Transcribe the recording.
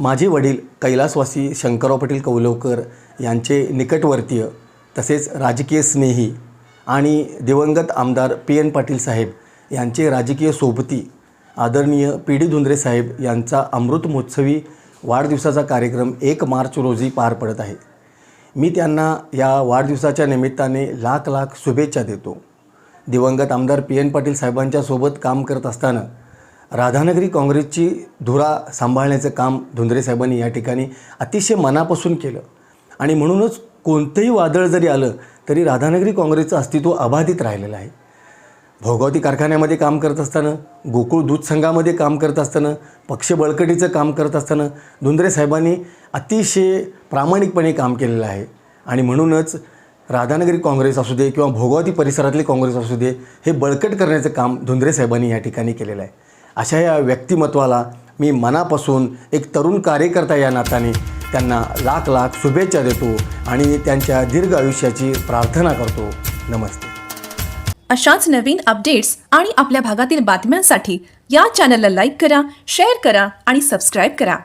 माझे वडील कैलासवासी शंकरराव पाटील कौलवकर यांचे निकटवर्तीय तसेच राजकीय स्नेही आणि दिवंगत आमदार पी एन पाटील साहेब यांचे राजकीय सोबती आदरणीय पी डी धुंद्रे साहेब यांचा अमृत महोत्सवी वाढदिवसाचा कार्यक्रम एक मार्च रोजी पार पडत आहे. मी त्यांना या वाढदिवसाच्या निमित्ताने लाख लाख शुभेच्छा देतो. दिवंगत आमदार पी एन पाटील साहेबांच्या सोबत काम करत असताना राधानगरी काँग्रेसची धुरा सांभाळण्याचं काम धुंद्रे साहेबांनी या ठिकाणी अतिशय मनापासून केलं. आणि म्हणूनच कोणतंही वादळ जरी आलं तरी राधानगरी काँग्रेसचं अस्तित्व अबाधित राहिलेलं आहे. भोगावती कारखान्यामध्ये काम करत असताना गोकुळ दूध संघामध्ये काम करत असताना पक्ष बळकटीचं काम करत असताना धुंद्रे साहेबांनी अतिशय प्रामाणिकपणे काम केलेलं आहे. आणि म्हणूनच राधानगरी काँग्रेस असू दे किंवा भोगावती परिसरातले काँग्रेस असू दे हे बळकट करण्याचं काम धुंद्रे साहेबांनी या ठिकाणी केलेलं आहे. अशा या व्यक्तिमत्वाला मी मनापासून एक तरुण कार्यकर्ता या नात्याने त्यांना लाख लाख शुभेच्छा देतो आणि त्यांच्या दीर्घ आयुष्याची प्रार्थना करतो. नमस्ते. अशाच नवीन अपडेट्स आणि आपल्या भागातील बातम्यांसाठी या चॅनलला लाईक करा शेअर करा आणि सबस्क्राईब करा.